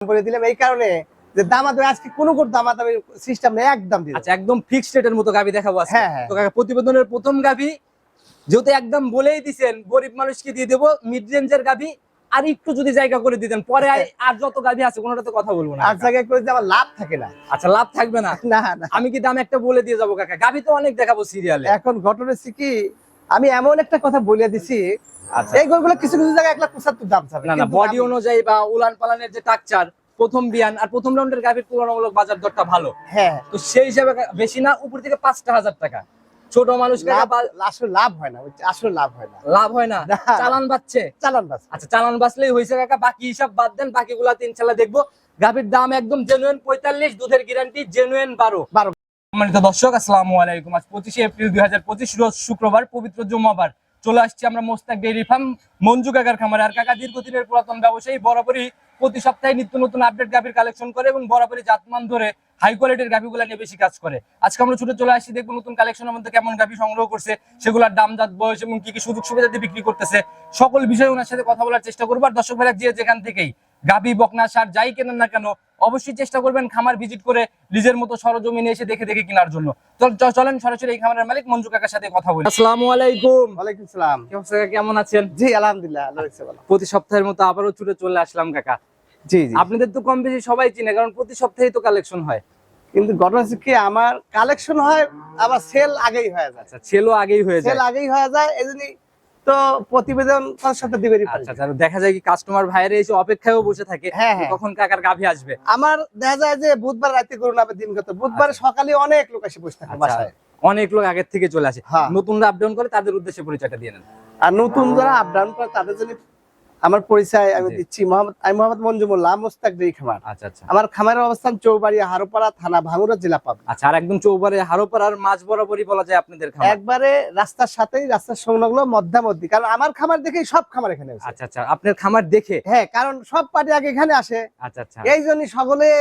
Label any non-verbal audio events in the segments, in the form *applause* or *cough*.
করে দিলাম এই কারণে যে দামাদামি আজকে কোনো কোনো দামাদামি সিস্টেম নেই একদম আচ্ছা একদম ফিক্সড রেটের মতো গাভি দেখাবো। হ্যাঁ, হ্যাঁ। তো কাকা প্রতিবেদনের প্রথম গাভি যেহেতু একদম বলেই দিছেন গরিব মানুষকে দিয়ে দেবো মিড রেঞ্জের গাভি আর একটু যদি জায়গা করে দিতেন পরে আর- আর যত গাভি আছে কোনোটাতে কথা বলব না আর কাকা। জায়গায় করে আমার লাভ থাকে না আচ্ছা লাভ থাকবে না না না আমি কি দাম একটা বলে দিয়ে যাব কাকা গাভি তো অনেক দেখাবো সিরিয়ালে এখন ঘটনা কি আমি এমন একটা কথা বলে দিছি আচ্ছা। এই গরুগুলো কিছু কিছু জায়গায় এক লাখ পঁচাত্তর দাম না না বডি অনুযায়ী বা উলান পালানের যে টাকচার প্রথম বিয়ান আর প্রথম রাউন্ডের গাভির তুলনামূলক বাজার দরটা ভালো। হ্যাঁ। তো সেই হিসাবে বেশি না উপর থেকে পাঁচটা হাজার টাকা। ছোট মানুষ আসলে লাভ হয় না আসলে লাভ হয় না। লাভ হয় না। চালান বাচ্ছে? চালান আচ্ছা চালান বাঁচলেই হয়েছে কাকা বাকি হিসাব বাদ দেন বাকিগুলা তিন চালা দেখব। গাভীর দাম একদম জেনুইন পঁয়তাল্লিশ দুধের গ্যারান্টি জেনুয়েন বারো। বারো। সম্মানিত দর্শক, আসসালামু আলাইকুম। আজ পঁচিশে এপ্রিল দুই হাজার পঁচিশ রোজ শুক্রবার, পবিত্র জুম্মাবার। চলে আসছি আমরা মোস্তাক ডেইরি ফার্ম, মঞ্জু কাকার খামারে। আর কাকা দীর্ঘদিনের পুরাতন ব্যবসায়ী, বরাবরই প্রতি সপ্তাহে নিত্য নতুন আপডেট গাভীর কালেকশন করে এবং বরাবরই জাতমান ধরে হাই কোয়ালিটির গাভীগুলো নিয়ে বেশি কাজ করে। আজকে আমরা ছুটে চলে আসছি, দেখব নতুন কালেকশনের মধ্যে কেমন গাভী সংগ্রহ করছে, সেগুলোর দাম, জাত, বয়স এবং কি কি সুযোগ সুবিধা দিয়ে বিক্রি করতেছে। সকল বিষয়ে ওনার সাথে কথা বলার চেষ্টা করব। আর দর্শক ভাইরা যে যেখান থেকেই গাভী বকনা সার যাই কেনেন না কেন অবশ্যই চেষ্টা করবেন খামার ভিজিট করে নিজের মতো সরজমিনে এসে দেখে দেখে কেনার জন্য। চল- চল- চলেন সরাসরি এই খামারের মালিক মঞ্জু কাকার সাথে কথা বলি। আসসালামু আলাইকুম। ওয়ালাইকুম সালাম। কি অবস্থা কাকা, কেমন আছেন? জি আলহামদুলিল্লাহ আল্লাহ রাখছে ভালো। প্রতি সপ্তাহের মতো আবারও ছুটে চলে আসলাম কাকা। জি জি। আপনাদের তো কম বেশি সবাই চিনে কারণ প্রতি সপ্তাহেই তো কালেকশন হয়। কিন্তু ঘটনা হচ্ছে কি আমার কালেকশন হয় আবার সেল আগেই হয়ে যায়। আচ্ছা ছেলেও আগেই হয়ে যায়। সেল আগেই হয়ে যায় এই জন্যই তো প্রতিবেদন তার সাথে দিবেরই আচ্ছা আচ্ছা দেখা যায় কি কাস্টমার ভাইরে এসে অপেক্ষায়ও বসে থাকে হ্যাঁ, হ্যাঁ। কখন কাকার গাভী আসবে। আমার দেখা যায় যে বুধবার রাতে দিন বুধবার সকালে অনেক লোক এসে বসে থাকে আচ্ছা বাসায়। অনেক লোক আগের থেকে চলে আসে। নতুন নতুনরা আপ ডাউন করে তাদের উদ্দেশ্যে পরিচয়টা দিয়ে নেন। আর নতুন যারা আপডাউন করে তাদের জন্য আমার পরিচয় আমি দিচ্ছি মোহাম্মদ আমি মোহাম্মদ মঞ্জুমুল্লাহ মোস্তাক দেই খামার। আচ্ছা আচ্ছা। আমার খামারের অবস্থান চৌবাড়ি হারোপাড়া থানা ভাঙুরা জেলা পাবনা। আচ্ছা আর একদম চৌবারে হারোপাড়ার মাঝ বরাবরই বলা যায় আপনাদের খামার। একবারে রাস্তার সাথেই রাস্তার সংলগ্ন মধ্যামধ্যি কারণ আমার খামার দেখেই সব খামার এখানে আছে আচ্ছা আচ্ছা আপনার খামার দেখে? হ্যাঁ কারণ সব পার্টি আগে এখানে আসে। আচ্ছা আচ্ছা। এই জন্য সকলেই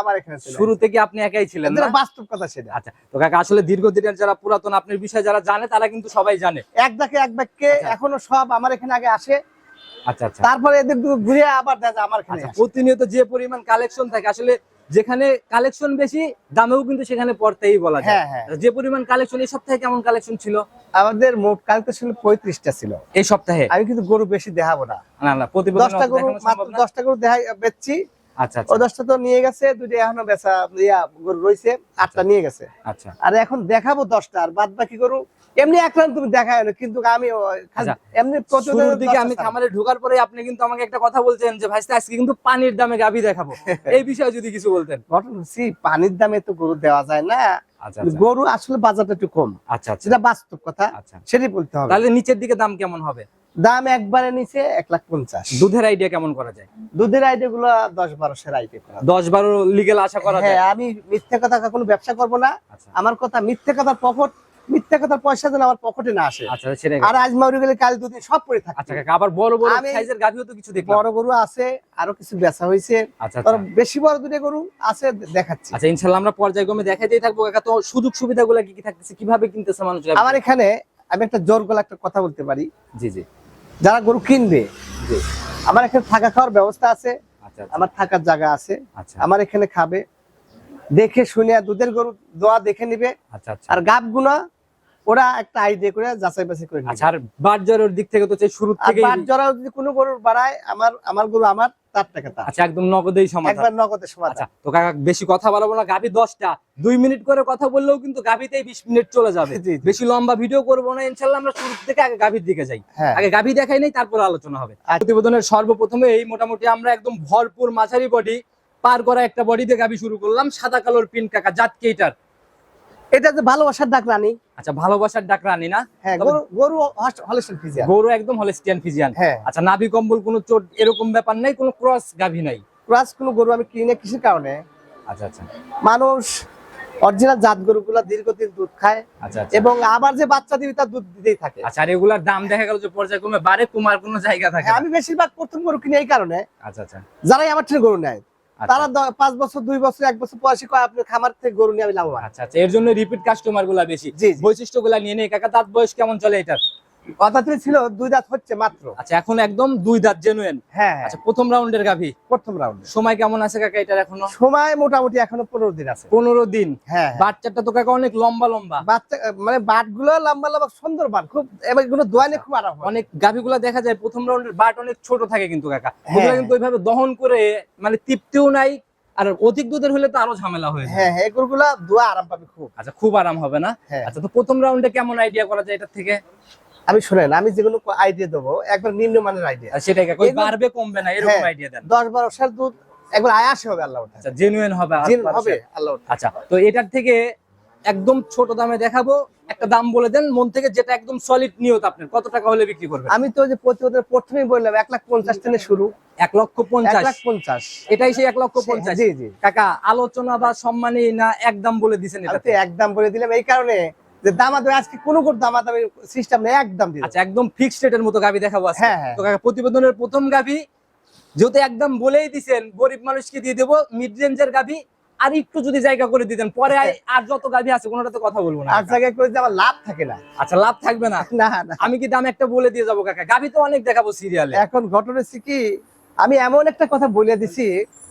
আমার এখানে চলে শুরু থেকে আপনি একাই ছিলেন। না? এটা বাস্তব কথা সেটা। আচ্ছা তো কাকা আসলে দীর্ঘদিনের যারা পুরাতন আপনার বিষয়ে যারা জানে তারা কিন্তু সবাই জানে। এক ডাকে এক বাক্যে আচ্ছা। এখনও সব আমার এখানে আগে আসে। আচ্ছা আচ্ছা। তারপরে এদের ঘুরে আবার দেখা আমার আচ্ছা প্রতিনিয়ত যে পরিমাণ কালেকশন থাকে আসলে যেখানে কালেকশন বেশি দামেও কিন্তু সেখানে পড়তেই বলা যায়। হ্যাঁ হ্যাঁ। যে পরিমাণ কালেকশন এই সপ্তাহে কেমন কালেকশন ছিল? আমাদের মোট কালকে ছিল পঁয়ত্রিশটা ছিল। এই সপ্তাহে? আমি কিন্তু গরু বেশি দেখাবো না। না না প্রতিবেদনে দশটা গরু মাত্র দশটা গরু দেখাই বেচছি। আচ্ছা ও দশটা তো নিয়ে গেছে দুটো এখনও বেচা ইয়া গরু রয়েছে আটটা নিয়ে গেছে। আচ্ছা। আর এখন দেখাবো দশটা আর বাদ বাকি গরু এমনি এক রান তুমি দেখায় না কিন্তু আমি আচ্ছা, এমনি প্রতিদিন দিকে আমি খামারে ঢোকার পরে আপনি কিন্তু আমাকে একটা কথা বলছেন যে ভাই আজকে কিন্তু পানির দামে গাবি দেখাবো। *laughs* এই বিষয়ে যদি কিছু বলতেন। হচ্ছে, পানির দামে তো গরু দেওয়া যায় না। আচ্ছা গরু আসলে বাজারটা একটু কম। আচ্ছা আচ্ছা। সেটা বাস্তব কথা আচ্ছা। সেটাই বলতে হবে। তাহলে নিচের দিকে দাম কেমন হবে? দাম একবারে নিচে এক লাখ পঞ্চাশ। দুধের আইডিয়া কেমন করা যায়? দুধের আইডিয়া গুলো দশ বারোশের আইডিয়া দশ বারো লিগেল আশা করা হ্যাঁ যায়? আমি মিথ্যে কথা কোনো ব্যবসা করব না। আচ্ছা। আমার কথা মিথ্যে কথা পকেট মিথ্যে কথার পয়সা যেন আমার পকেটে না আসে। আচ্ছা সেটাই আর আজ মাউরি গেলে কাল দুদিন সব পড়ে থাকে আচ্ছা কাকা আবার বড় বড় সাইজের গাভিও তো কিছু দেখলাম। বড় গরু আছে আরও কিছু বেচা হয়েছে। আচ্ছা আচ্ছা। বেশি বড় দুটো গরু আছে দেখাচ্ছি। আচ্ছা ইনশাল্লাহ আমরা পর্যায়ক্রমে দেখাতেই থাকব। কাকা তো সুযোগ সুবিধাগুলো কি কি থাকতেছে? কীভাবে কিনতেছে মানুষ আমার এখানে আমি একটা জোর গলা একটা কথা বলতে পারি। জি জি। যারা গরু কিনবে জি। আমার এখানে থাকা খাওয়ার ব্যবস্থা আছে। আচ্ছা আচ্ছা, আমার থাকার জায়গা আছে। আচ্ছা। আমার এখানে খাবে। দেখে শুনে দুধের গরু দোয়া দেখে নিবে। আচ্ছা আচ্ছা। আর গাব গুনা ওরা একটা আইডিয়া করে যাচাই বাছাই করে আচ্ছা আর বাজারের দিক থেকে তো সেই শুরু থেকে বাদ যদি কোনো গরুর বাড়ায় আমার আমার গরু আমার তার টাকা তার। আচ্ছা একদম নগদেই সমাধান। একবার নগদের আচ্ছা সমাধান তো কাকা বেশি কথা বলব না গাভি দশটা। দুই মিনিট করে কথা বললেও কিন্তু গাভিতেই বিশ মিনিট চলে যাবে। *laughs* বেশি লম্বা ভিডিও করব না ইনশাল্লাহ আমরা শুরু থেকে আগে গাভির দিকে যাই। হ্যাঁ। আগে গাভি দেখাই নেই তারপর আলোচনা হবে। আচ্ছা। প্রতিবেদনের সর্বপ্রথমে এই মোটামুটি আমরা একদম ভরপুর মাঝারি বডি পার করা একটা বডি দিয়ে গাভি শুরু করলাম সাদা কালোর পিন কাকা জাত কেটার এটা যে ভালোবাসার ডাক রানী। আচ্ছা ভালোবাসার ডাক রানী না? হ্যাঁ গরু গরু হলেশন ফিজিয়া গরু একদম হলেস্টিয়ান ফিজিয়ান। হ্যাঁ। আচ্ছা নাভি কম্বল কোনো চোট এরকম ব্যাপার নাই কোনো ক্রস গাভি নাই? ক্রাস কোনো গরু আমি কিনে কিসের কারণে। আচ্ছা আচ্ছা। মানুষ অরিজিনাল জাত গরুগুলা দীর্ঘদিন দুধ খায় আচ্ছা আচ্ছা। এবং আবার যে বাচ্চা দিবি তার দুধ দিতেই থাকে। আচ্ছা আর এগুলার দাম দেখা গেল যে পর্যায়ক্রমে বাড়ে কুমার কোনো জায়গা থাকে হ্যাঁ, আমি বেশিরভাগ প্রথম গরু কিনে এই কারণে। আচ্ছা আচ্ছা। যারাই আমার থেকে গরু নেয়। তারা দ- পাঁচ বছর দুই বছর এক বছর বয়সী কয় আপনার খামার থেকে গরু নিয়ে আমি লাভবান। আচ্ছা আচ্ছা। এর জন্য রিপিট কাস্টমারগুলা বেশি। বৈশিষ্ট্যগুলা নিয়ে নেই কাকা তার বয়স কেমন চলে এটার? কথাতে ছিল দুই দাঁত হচ্ছে মাত্র। আচ্ছা এখন একদম দুই দাঁত জেনুয়েন হ্যাঁ হ্যাঁ। আচ্ছা প্রথম রাউন্ডের গাভী? প্রথম রাউন্ডে সময় কেমন আছে কাকা এটার এখনও? সময় মোটামুটি এখনও পনেরো দিন আছে। পনেরো দিন? হ্যাঁ হ্যাঁ। বাচ্চাটা তো কাকা অনেক লম্বা লম্বা। বাচ্চা মানে বাটগুলো লম্বা লম্বা সুন্দর বাট। খুব এবার এগুলো দোয়ানে খুব আরাম অনেক গাভীগুলা দেখা যায় প্রথম রাউন্ডের বাট অনেক ছোট থাকে কিন্তু কাকা। হ্যাঁ। ওগুলা কিন্তু ওইভাবে দহন করে মানে তৃপ্তিও নাই আর অধিক দুধের হলে তো আরও ঝামেলা হয়ে যায়। হ্যাঁ এগুলো দোয়া আরাম পাবে খুব। আচ্ছা খুব আরাম হবে না। আচ্ছা তো প্রথম রাউন্ডে কেমন আইডিয়া করা যায় এটার থেকে? আমি শুনেন আমি যেগুলো আইডিয়া দেবো একবার নিম্নমানের আইডিয়া সেটাই বাড়বে কমবে না এরকম হ্যাঁ। আইডিয়া দেন। দশ বারো সাল দুধ একবার আয়াসে হবে আল্লাহ আচ্ছা জেনুইন হবে। হবে আল্লাহ আচ্ছা তো এটার থেকে একদম ছোট দামে দেখাবো একটা দাম বলে দেন মন থেকে যেটা একদম সলিড নিয়ত আপনার কত টাকা হলে বিক্রি করবেন? আমি তো যে প্রতিবেদন প্রথমেই বললাম এক লাখ পঞ্চাশ থেকে শুরু। এক লক্ষ পঞ্চাশ। লাখ পঞ্চাশ। এটাই সেই এক লক্ষ পঞ্চাশ। জি জি। কাকা আলোচনা বা সম্মানী না একদম বলে দিছেন এটা একদম বলে দিলাম এই কারণে যে দামাদামি আজকে কোনো কোনো দামাদামি সিস্টেম নেই একদম আচ্ছা একদম ফিক্সড রেটের মতো গাবি দেখাবো হ্যাঁ, হ্যাঁ। তো প্রতিবেদনের প্রথম গাবি যেহেতু একদম বলেই দিছেন গরিব মানুষকে দিয়ে দেবো মিড রেঞ্জের গাবি আর একটু যদি জায়গা করে দিতেন পরে আর যত গাবি আছে কোনোটাতে কথা বলব না। আর কাকা। করে আমার লাভ থাকে না। আচ্ছা লাভ থাকবে না? না আমি কি দাম একটা বলে দিয়ে যাব কাকা? গাবি তো অনেক দেখাবো সিরিয়ালে এখন ঘটনা কি আমি এমন একটা কথা বলে দিছি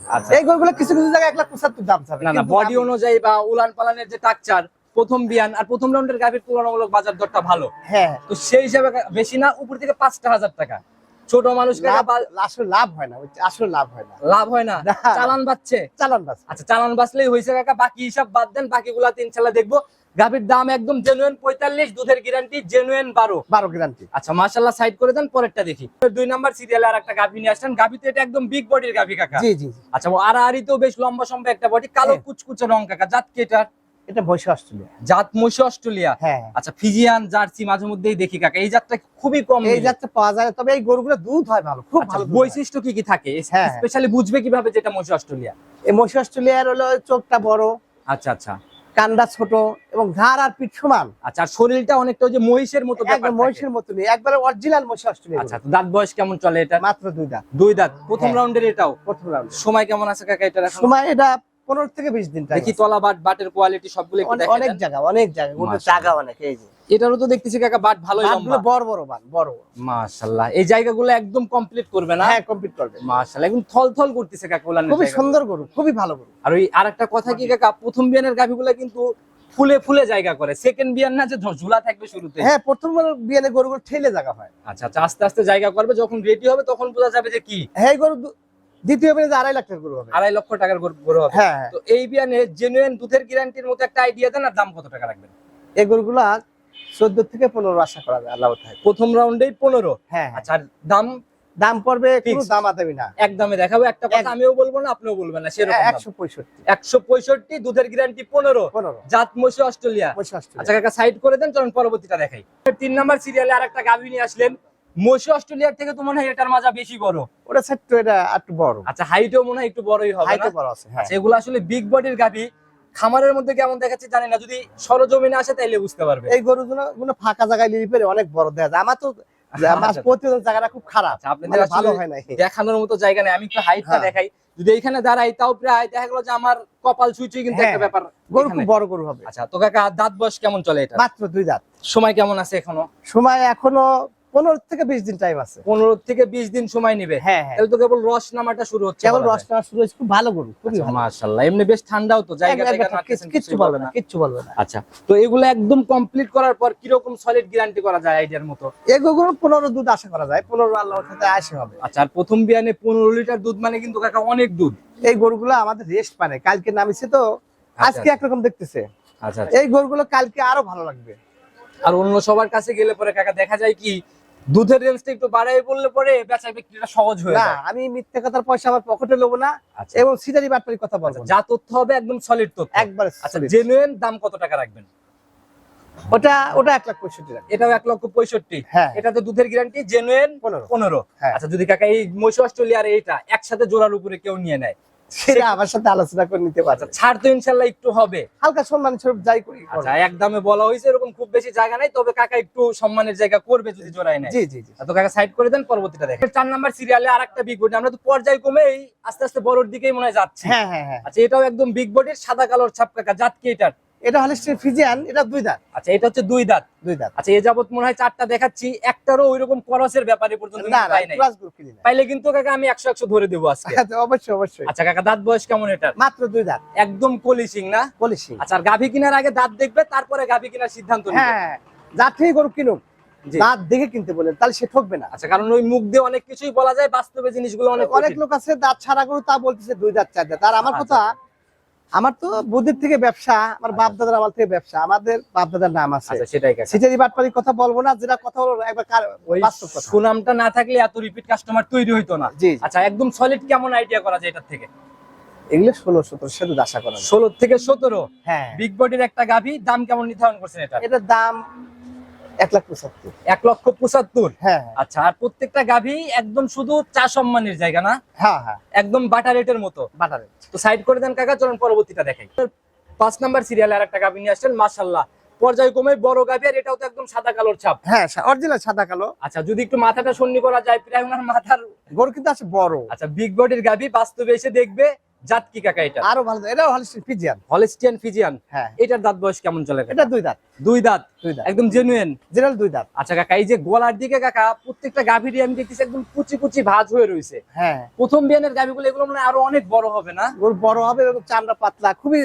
আচ্ছা। এই গরুগুলো কিছু কিছু জায়গায় এক লাখ পঁচাত্তর দাম চাবে না বডি অনুযায়ী বা উলান পালানের যে টাকচার প্রথম বিয়ান আর প্রথম রাউন্ডের গাভির তুলনামূলক বাজার দরটা ভালো। হ্যাঁ। তো সেই হিসাবে বেশি না উপর থেকে পাঁচটা হাজার টাকা। ছোট মানুষ লাভ আসলে লাভ হয় না আসলে লাভ হয় না। লাভ হয় না? না। চালান বাচ্ছে চালান আচ্ছা চালান বাঁচলেই হয়েছে কাকা বাকি হিসাব বাদ দেন বাকিগুলা তিন দেখব। গাভির দাম একদম জেনুইন পঁয়তাল্লিশ দুধের গ্যারান্টি জেনুইন বারো। বারো গ্যারান্টি আচ্ছা মার্শাল্লাহ সাইড করে দেন পরেরটা দেখি। দুই নাম্বার সিরিয়ালে আর একটা গাভি নিয়ে আসলেন গাভি তো এটা একদম বিগ বডির গাভি কাকা। জি জি। আচ্ছা আর আরিতেও বেশ লম্বা সম্ভব একটা বডি কালো হ্যাঁ। কুচকুচে রং কাকা জাত কি এটা বসে অস্ট্রেলিয়া। জাত মহিষী অস্ট্রেলিয়া? হ্যাঁ। আচ্ছা ফিজিয়ান জার্সি মাঝে মধ্যেই দেখি কাকা। এই জাতটা খুবই কম এই। যাত্রা পাওয়া যায় তবে এই গরুগুলো দুধ হয় ভালো খুব আচ্ছা, ভালো বৈশিষ্ট্য কি কি থাকে? হ্যাঁ। স্পেশালি বুঝবে কীভাবে যেটা মহিষী অস্ট্রেলিয়া? এই মহিষ অস্ট্রেলিয়ার হলো চোখটা বড় আচ্ছা আচ্ছা। কান্ডা ছোট এবং ঘাড় আর পিঠ সমান। আচ্ছা আর শরীরটা অনেকটা ওই যে মহিষের মতো একদম থাকে। মহিষের মতনই একবারে অরিজিনাল মহিষ অস্ট্রেলিয়া আচ্ছা দাঁত বয়স কেমন চলে এটা? মাত্র দুই দাঁত। দুই দাঁত। প্রথম হ্যাঁ। রাউন্ডের এটাও? প্রথম রাউন্ড সময় কেমন আছে কাকা এটা সময় এটা পনেরো থেকে বিশ দিন দেখি তলা বাট বাটের কোয়ালিটি সবগুলো অনেক-। জায়গা অনেক জায়গা জায়গা অনেক এই যে। এটারও তো দেখতেছি কাকা বাট লম্বা। বড় বড় বান বড় এই জায়গাগুলো একদম কমপ্লিট করবে না? হ্যাঁ কমপ্লিট করবে। একদম থল থল করতেছে কাকা খুবই সুন্দর গরু খুবই ভালো গরু। আর ওই আরেকটা কথা কি কাকা প্রথম বিয়ানের গাভিগুলো কিন্তু ফুলে ফুলে জায়গা করে। সেকেন্ড বিয়ান না যে ঝুলা থাকবে শুরুতে। হ্যাঁ প্রথম বিয়ানে গরুগুলো ঠেলে জায়গা হয়। আচ্ছা আচ্ছা আস্তে আস্তে জায়গা করবে যখন রেডি হবে তখন বোঝা যাবে যে কি। হ্যাঁ গরু দ্বিতীয় যে আড়াই লাখ টাকা গরু হবে। আড়াই লক্ষ টাকার গরু হবে। হ্যাঁ হ্যাঁ। তো এই বিয়ানে জেনুইন দুধের গ্যারান্টির মতো একটা আইডিয়া দেন আর দাম কত টাকা রাখবেন? এই গরুগুলা চোদ্দ থেকে পনেরো আশা করা যায় আল্লাহ। প্রথম রাউন্ডেই পনেরো। হ্যাঁ হ্যাঁ। আচ্ছা দাম? দাম পড়বে কোনো দাম আদাবি না। এক দামে দেখাবো একটা কথা আমিও বলব না আপনিও বলবেন না সেরকম একশো পঁয়ষট্টি। একশো পঁয়ষট্টি দুধের গ্যারান্টি পনেরো। পনেরো। জাত মসি অস্ট্রেলিয়া। আচ্ছা কাকা সাইড করে দেন চলুন পরবর্তীটা দেখাই। তিন নাম্বার সিরিয়ালে আর একটা গাভী নিয়ে আসলেন। মসি অস্ট্রেলিয়ার থেকে তো মনে হয় এটার মাজা বেশি বড়। ওটা ছোট্ট এটা একটু বড়। আচ্ছা হাইটও মনে হয় একটু বড়ই হবে হাইটে না বড় আছে হ্যাঁ। আচ্ছা এগুলো আসলে বিগ বডির গাভী। খামারের মধ্যে কেমন দেখাচ্ছে জানি না যদি সরজমিনে আসে তাইলে বুঝতে পারবে। এই গরুগুলো গুলো ফাঁকা জায়গায় নিয়ে পেরে অনেক বড় দেখা যায়। আমার তো আচ্ছা। প্রতিদিন জায়গাটা খুব খারাপ। আচ্ছা, আপনাদের মানে ভালো হয় দেখানোর মতো জায়গা নেই। আমি একটু হাইটটা হ্যাঁ। দেখাই। যদি এখানে দাঁড়াই তাও প্রায় দেখা গেলো যে আমার কপাল ছুঁচুই কিন্তু একটা হ্যাঁ। ব্যাপার গরু খুব বড় গরু হবে। আচ্ছা তো কাকা দাঁত বয়স কেমন চলে এটা? মাত্র দুই দাঁত। সময় কেমন আছে এখনও? সময় এখনও পনেরো থেকে বিশ দিন টাইম আছে। পনেরো থেকে বিশ দিন সময় নিবে। হ্যাঁ হ্যাঁ। তো কেবল রস নামাটা শুরু হচ্ছে কেবল রস নেওয়া শুরু খুব ভালো গরু খুবই আচ্ছা, এমনি বেশ ঠান্ডাও তো জায়গা কিচ্ছু বলবে না কিচ্ছু বলবে না। আচ্ছা তো এগুলো একদম কমপ্লিট করার পর কীরকম সলিড গ্যারান্টি করা যায় আইডিয়ার মতো? এই গরুগুলো পনেরো দুধ আশা করা যায় পনেরো আল্লাহর সাথে আসে হবে। আচ্ছা আর প্রথম বিয়ানে পনেরো লিটার দুধ মানে কিন্তু কাকা অনেক দুধ। এই গরুগুলো আমাদের রেস্ট পানে কালকে নামিছে তো আজকে একরকম দেখতেছে। আচ্ছা। এই গরুগুলো কালকে আরও ভালো লাগবে। আর অন্য সবার কাছে গেলে পরে কাকা দেখা যায় কি দুধের রেঞ্জটা একটু বাড়াই বললে পরে বেচা বিক্রিটা সহজ হয়ে যায়। আমি মিথ্যে কথার পয়সা আমার পকেটে না আচ্ছা। এবং সিটারি বাটপারি কথা বলব আচ্ছা, যা তথ্য হবে একদম সলিড তথ্য। একবারে আচ্ছা। জেনুইন দাম কত টাকা রাখবেন? ওটা ওটা এক লাখ পঁয়ষট্টি এটাও এক লক্ষ পঁয়ষট্টি। হ্যাঁ। দুধের গ্যারান্টি জেনুইন পনেরো। পনেরো। হ্যাঁ। আচ্ছা যদি কাকা এই মহিষ অস্ট্রেলিয়ার এইটা একসাথে জোড়ার উপরে কেউ নিয়ে নেয় সেটা আমার সাথে আলোচনা করে নিতে পারবে আচ্ছা ছাড় তো ইনশাল্লাহ একটু হবে। হালকা সম্মান স্বরূপ যাই করি আচ্ছা একদমে বলা হয়েছে এরকম খুব বেশি জায়গা নাই তবে কাকা একটু সম্মানের জায়গা করবে যদি জোড়ায় নেয়। জি জি তো কাকা সাইড করে দেন পরবর্তীটা দেখেন। চার নাম্বার সিরিয়ালে আরেকটা বিগ বডি আমরা তো পর্যায় কমেই আস্তে আস্তে বড়র দিকেই মনে হয় যাচ্ছে। হ্যাঁ হ্যাঁ হ্যাঁ। আচ্ছা এটাও একদম বিগ বডির সাদা কালোর ছাপ কাকা জাত কি এটার? এটা হলে ফিজিয়ান এটা দুই দাঁত। আচ্ছা এটা হচ্ছে দুই দাঁত। দুই দাঁত। আচ্ছা এ যাবত মনে হয় চারটা দেখাচ্ছি একটারও ওইরকম ক্রসের ব্যাপারে পর্যন্ত না ক্রস গ্রুপ কিনি না। পাইলে কিন্তু কাকা আমি একশো একশো ধরে দেবো আজকে। আচ্ছা, অবশ্যই অবশ্যই। আচ্ছা কাকা দাঁত বয়স কেমন এটার? মাত্র দুই দাঁত। একদম কলিশিং না? পলিসি আচ্ছা আর গাভী কিনার আগে দাঁত দেখবে তারপরে গাভী কেনার সিদ্ধান্ত নেবে। হ্যাঁ যার থেকে গরু কিনুক। দাঁত দেখে কিনতে বলেন তাহলে সে ঠকবে না। আচ্ছা কারণ ওই মুখ দিয়ে অনেক কিছুই বলা যায় বাস্তবে জিনিসগুলো অনেক অনেক লোক আছে দাঁত ছাড়া গরু তা বলতেছে দুই দাঁত চার দাঁত। আর আমার আচ্ছা। কথা আমার তো বুদ্ধির থেকে ব্যবসা আমার বাপ দাদার আমার থেকে ব্যবসা আমাদের বাপ দাদার নাম আছে। আচ্ছা সেটাই বাটপাড়ির কথা বলব না যেটা কথা বলব একবার সুনামটা না থাকলে এত রিপিট কাস্টমার তৈরি হইতো না। জি। আচ্ছা একদম সলিড কেমন আইডিয়া করা যায় এটার থেকে? এগুলো ষোলো সতেরো আশা করা ষোলো থেকে সতেরো? হ্যাঁ। বিগ বডির একটা গাভী দাম কেমন নির্ধারণ করছেন এটা এটার দাম এক লাখ পঁচাত্তর। এক লক্ষ পঁচাত্তর? হ্যাঁ আচ্ছা আর প্রত্যেকটা গাভী একদম শুধু চা সম্মানের জায়গা না? হ্যাঁ হ্যাঁ। একদম বাটার রেটের মতো? বাটারে তো সাইড করে দেন কাকা চলুন পরবর্তীটা দেখাই। পাঁচ নাম্বার সিরিয়ালে আর একটা গাভী নিয়ে পর্যায়ক্রমে বড় গাভী আর এটাও তো একদম সাদা কালোর ছাপ। হ্যাঁ অরিজিনাল সাদা কালো। আচ্ছা যদি একটু মাথাটা সন্নি করা যায় প্রায় ওনার মাথার গরু কিন্তু আছে বড়। আচ্ছা বিগ বডির গাভী বাস্তবে এসে দেখবে জাত কি কাকা এটা? আরও ভালো এটাও ভালো ফিজিয়ান হলিস্টিয়ান ফিজিয়ান হ্যাঁ। এটার দাঁত বয়স কেমন চলে এটা দুই দাঁত। দুই দাঁত? দুই দাঁত। একদম জেনুইন জেনারেল দুই দাঁত। আচ্ছা কাকা এই যে গলার দিকে কাকা প্রত্যেকটা গাভীরই আমি দেখতেছি একদম কুচি কুচি ভাঁজ হয়ে রয়েছে। হ্যাঁ। প্রথম বিয়ানের গাভীগুলো এগুলো মানে আরও অনেক বড় হবে না? গরু বড় হবে এবং চামড়া পাতলা খুবই